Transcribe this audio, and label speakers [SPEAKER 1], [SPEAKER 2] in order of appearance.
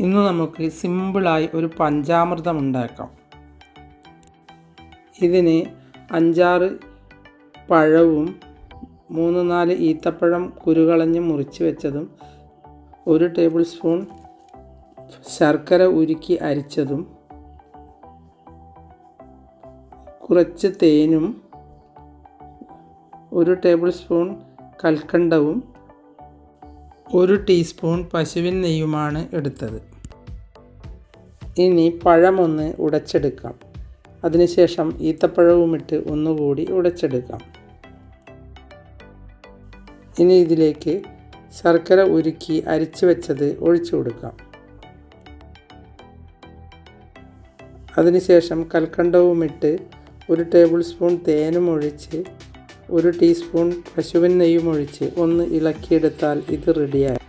[SPEAKER 1] ഇന്ന് നമുക്ക് സിമ്പിളായി ഒരു പഞ്ചാമൃതം ഉണ്ടാക്കാം. ഇതിന് അഞ്ചാറ് പഴവും മൂന്ന് നാല് ഈത്തപ്പഴം കുരുകളഞ്ഞ് മുറിച്ച് വെച്ചതും ഒരു ടേബിൾ സ്പൂൺ ശർക്കര ഉരുക്കി അരിച്ചതും കുറച്ച് തേനും ഒരു ടേബിൾ സ്പൂൺ കൽക്കണ്ടവും ഒരു ടീസ്പൂൺ പശുവിൻ നെയ്യുമാണ് എടുത്തത്. ഇനി പഴമൊന്ന് ഉടച്ചെടുക്കാം. അതിനുശേഷം ഈത്തപ്പഴവും ഇട്ട് ഒന്നുകൂടി ഉടച്ചെടുക്കാം. ഇനി ഇതിലേക്ക് ശർക്കര ഉരുക്കി അരിച്ചു വെച്ചത് ഒഴിച്ചു കൊടുക്കാം. അതിനുശേഷം കൽക്കണ്ടവും ഇട്ട് ഒരു ടേബിൾ സ്പൂൺ തേനും ഒഴിച്ച് ഒരു ടീസ്പൂൺ പശുവിൻ നെയ്യും ഒഴിച്ച് ഒന്ന് ഇളക്കിയെടുത്താൽ ഇത് റെഡിയായി